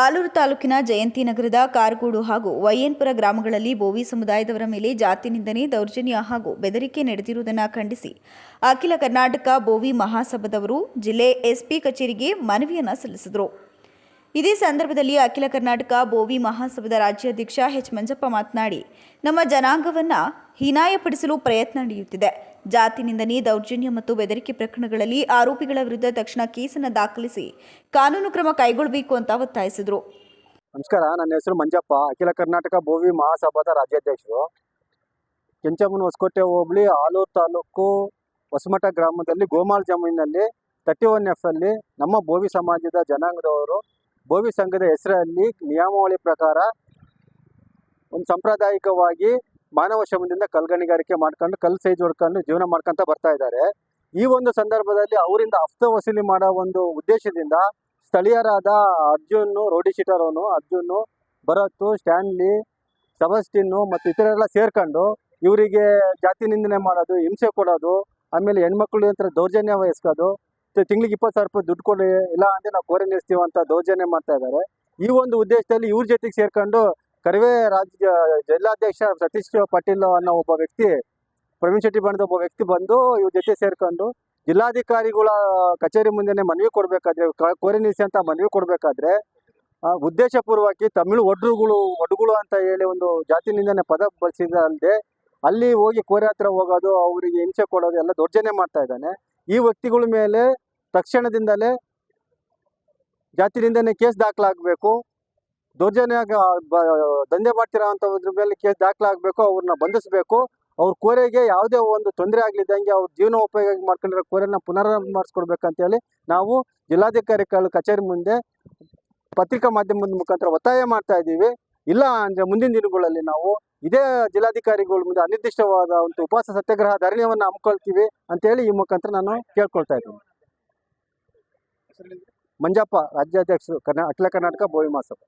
ಆಲೂರು ತಾಲೂಕಿನ ಜಯಂತಿ ನಗರದ ಕಾರ್ಗೋಡು ಹಾಗೂ ವೈಯನ್ಪುರ ಗ್ರಾಮಗಳಲ್ಲಿ ಬೋವಿ ಸಮುದಾಯದವರ ಮೇಲೆ ಜಾತಿ ನಿಂದನೆ, ದೌರ್ಜನ್ಯ ಹಾಗೂ ಬೆದರಿಕೆ ನಡೆದಿರುವುದನ್ನು ಖಂಡಿಸಿ. ಅಖಿಲ ಕರ್ನಾಟಕ ಬೋವಿ ಮಹಾಸಭಾದವರು ಜಿಲ್ಲೆ ಎಸ್ಪಿ ಕಚೇರಿಗೆ ಮನವಿಯನ್ನು ಸಲ್ಲಿಸಿದರು. ಇದೇ ಸಂದರ್ಭದಲ್ಲಿ ಅಖಿಲ ಕರ್ನಾಟಕ ಬೋವಿ ಮಹಾಸಭಾದ ರಾಜ್ಯಾಧ್ಯಕ್ಷ ಎಚ್ ಮಂಜಪ್ಪ ಮಾತನಾಡಿ, ನಮ್ಮ ಜನಾಂಗವನ್ನ ಹೀನಾಯಪಡಿಸಲು ಪ್ರಯತ್ನ ನಡೆಯುತ್ತಿದೆ. ಜಾತಿ ನಿಂದನೆ ದೌರ್ಜನ್ಯ ಮತ್ತು ಬೆದರಿಕೆ ಪ್ರಕರಣಗಳಲ್ಲಿ ಆರೋಪಿಗಳ ವಿರುದ್ಧ ತಕ್ಷಣ ಕೇಸನ್ನು ದಾಖಲಿಸಿ ಕಾನೂನು ಕ್ರಮ ಕೈಗೊಳ್ಳಬೇಕು ಅಂತ ಒತ್ತಾಯಿಸಿದರು. ನಮಸ್ಕಾರ, ನನ್ನ ಹೆಸರು ಮಂಜಪ್ಪ. ಅಖಿಲ ಕರ್ನಾಟಕ ಭೋವಿ ಮಹಾಸಭಾದ ರಾಜ್ಯಾಧ್ಯಕ್ಷರು. ಕೆಂಚಮ್ಮನ ಹೊಸಕೋಟೆ ಹೋಬಳಿ, ಆಲೂರು ತಾಲೂಕು ಹೊಸಮಠ ಗ್ರಾಮದಲ್ಲಿ ಗೋಮಾಲ್ ಜಮೀನಿನಲ್ಲಿ ತರ್ಟಿ ಒನ್ ಎಫ್ ಅಲ್ಲಿ ನಮ್ಮ ಭೋವಿ ಸಮಾಜದ ಜನಾಂಗದವರು ಭೋವಿ ಸಂಘದ ಹೆಸರಲ್ಲಿ ನಿಯಮಾವಳಿ ಪ್ರಕಾರ ಒಂದು ಸಾಂಪ್ರದಾಯಿಕವಾಗಿ ಮಾನವ ಶ್ರಮದಿಂದ ಕಲ್ಗಣಿಗಾರಿಕೆ ಮಾಡ್ಕೊಂಡು ಕಲ್ ಸೈಜ್ ಹೊಡ್ಕೊಂಡು ಜೀವನ ಮಾಡ್ಕೊಂತ ಬರ್ತಾ ಇದ್ದಾರೆ. ಈ ಒಂದು ಸಂದರ್ಭದಲ್ಲಿ ಅವರಿಂದ ಹಫ್ತ ವಸೂಲಿ ಮಾಡೋ ಒಂದು ಉದ್ದೇಶದಿಂದ ಸ್ಥಳೀಯರಾದ ಅರ್ಜುನ್ ರೋಡಿ ಶೀಟರ್ ಅವನು ಅರ್ಜುನ್ ಭರತ್, ಸ್ಟ್ಯಾನ್ಲಿ, ಸಬಸ್ಟಿನ್ನು ಮತ್ತು ಇತರೆಲ್ಲ ಸೇರ್ಕೊಂಡು ಇವರಿಗೆ ಜಾತಿ ನಿಂದನೆ ಮಾಡೋದು, ಹಿಂಸೆ ಕೊಡೋದು, ಆಮೇಲೆ ಹೆಣ್ಮಕ್ಳು ಅಂತ ದೌರ್ಜನ್ಯ ವಹಿಸ್ಕೋದು ತಿಂಗ್ಳಿಗೆ ಇಪ್ಪತ್ತು ಸಾವಿರ ರೂಪಾಯಿ ದುಡ್ಡು ಕೊಡಿ, ಇಲ್ಲ ಅಂದರೆ ನಾವು ಕೋರೆ ನಿಲ್ಲಿಸ್ತೀವಿ ಅಂತ ದೌರ್ಜನ್ಯ ಮಾಡ್ತಾ ಇದ್ದಾರೆ. ಈ ಒಂದು ಉದ್ದೇಶದಲ್ಲಿ ಇವ್ರ ಜೊತೆಗೆ ಸೇರ್ಕೊಂಡು ಕರಿವೆ ರಾಜ್ಯ ಜಿಲ್ಲಾಧ್ಯಕ್ಷ ಸತೀಶ್ ಪಾಟೀಲ್ ಅನ್ನೋ ಒಬ್ಬ ವ್ಯಕ್ತಿ, ಪ್ರವೀಣ್ ಶೆಟ್ಟಿ ಬಣ್ಣದ ಒಬ್ಬ ವ್ಯಕ್ತಿ ಬಂದು ಇವ್ರ ಜೊತೆ ಸೇರ್ಕೊಂಡು ಜಿಲ್ಲಾಧಿಕಾರಿಗಳ ಕಚೇರಿ ಮುಂದೆನೆ ಮನವಿ ಕೊಡಬೇಕಾದ್ರೆ ಕೋರಿ ನಿಲ್ಲಿಸಿ ಅಂತ ಮನವಿ ಕೊಡಬೇಕಾದ್ರೆ ಉದ್ದೇಶಪೂರ್ವಕವಾಗಿ ತಮಿಳು ಒಡ್ರುಗಳು, ಒಡ್ಗಳು ಅಂತ ಹೇಳಿ ಒಂದು ಜಾತಿ ನಿಂದನೆ ಪದ ಬಳಸಿದಲ್ಲದೆ ಅಲ್ಲಿ ಹೋಗಿ ಕೋರೆ ಹತ್ರ ಹೋಗೋದು, ಅವರಿಗೆ ಹಿಂಸೆ ಕೊಡೋದು ಎಲ್ಲ ದೌರ್ಜನ್ಯ ಮಾಡ್ತಾ ಇದ್ದಾನೆ. ಈ ವ್ಯಕ್ತಿಗಳ ಮೇಲೆ ತಕ್ಷಣದಿಂದಲೇ ಜಾತಿ ನಿಂದನೆ ಕೇಸ್ ದಾಖಲಾಗಬೇಕು. ದೌರ್ಜನ್ಯ ಮಾಡ್ತೀರಾ ಅಂತ ಇದ್ರ ಮೇಲೆ ಕೇಸ್ ದಾಖಲಾಗಬೇಕು, ಅವ್ರನ್ನ ಬಂಧಿಸಬೇಕು. ಅವ್ರ ಕೋರೆಗೆ ಯಾವುದೇ ಒಂದು ತೊಂದರೆ ಆಗ್ಲಿದ್ದಂಗೆ ಅವ್ರ ಜೀವನ ಉಪಯೋಗ ಮಾಡ್ಕೊಂಡಿರೋ ಕೋರೆನ ಹೇಳಿ ನಾವು ಜಿಲ್ಲಾಧಿಕಾರಿ ಕಚೇರಿ ಮುಂದೆ ಪತ್ರಿಕಾ ಮಾಧ್ಯಮದ ಮುಖಾಂತರ ಒತ್ತಾಯ ಮಾಡ್ತಾ ಇದ್ದೀವಿ. ಇಲ್ಲ ಅಂದರೆ ಮುಂದಿನ ದಿನಗಳಲ್ಲಿ ನಾವು ಇದೇ ಜಿಲ್ಲಾಧಿಕಾರಿಗಳ ಮುಂದೆ ಅನಿರ್ದಿಷ್ಟವಾದ ಒಂದು ಉಪವಾಸ ಸತ್ಯಾಗ್ರಹ ಧರಣಿಯನ್ನು ಹಮ್ಮಿಕೊಳ್ತೀವಿ ಅಂತೇಳಿ ಈ ಮುಖಾಂತರ ನಾನು ಕೇಳ್ಕೊಳ್ತಾ ಇದ್ದೀನಿ. ಮಂಜಪ್ಪ, ರಾಜ್ಯಾಧ್ಯಕ್ಷರು, ಕರ್ನಾ, ಅಖಿಲ ಕರ್ನಾಟಕ ಭೋವಿ ಮಹಾಸಭಾ.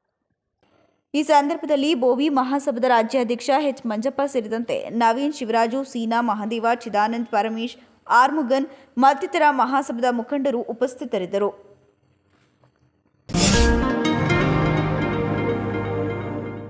ಈ ಸಂದರ್ಭದಲ್ಲಿ ಬೋವಿ ಮಹಾಸಭಾದ ರಾಜ್ಯಾಧ್ಯಕ್ಷ ಎಚ್ ಮಂಜಪ್ಪ ಸೇರಿದಂತೆ ನವೀನ್ ಶಿವರಾಜು, ಸೀನಾ ಮಹಾದೇವ, ಚಿದಾನಂದ್ ಪರಮೇಶ್, ಆರ್ಮುಗನ್ ಮತ್ತಿತರ ಮಹಾಸಭಾದ ಮುಖಂಡರು ಉಪಸ್ಥಿತರಿದ್ದರು.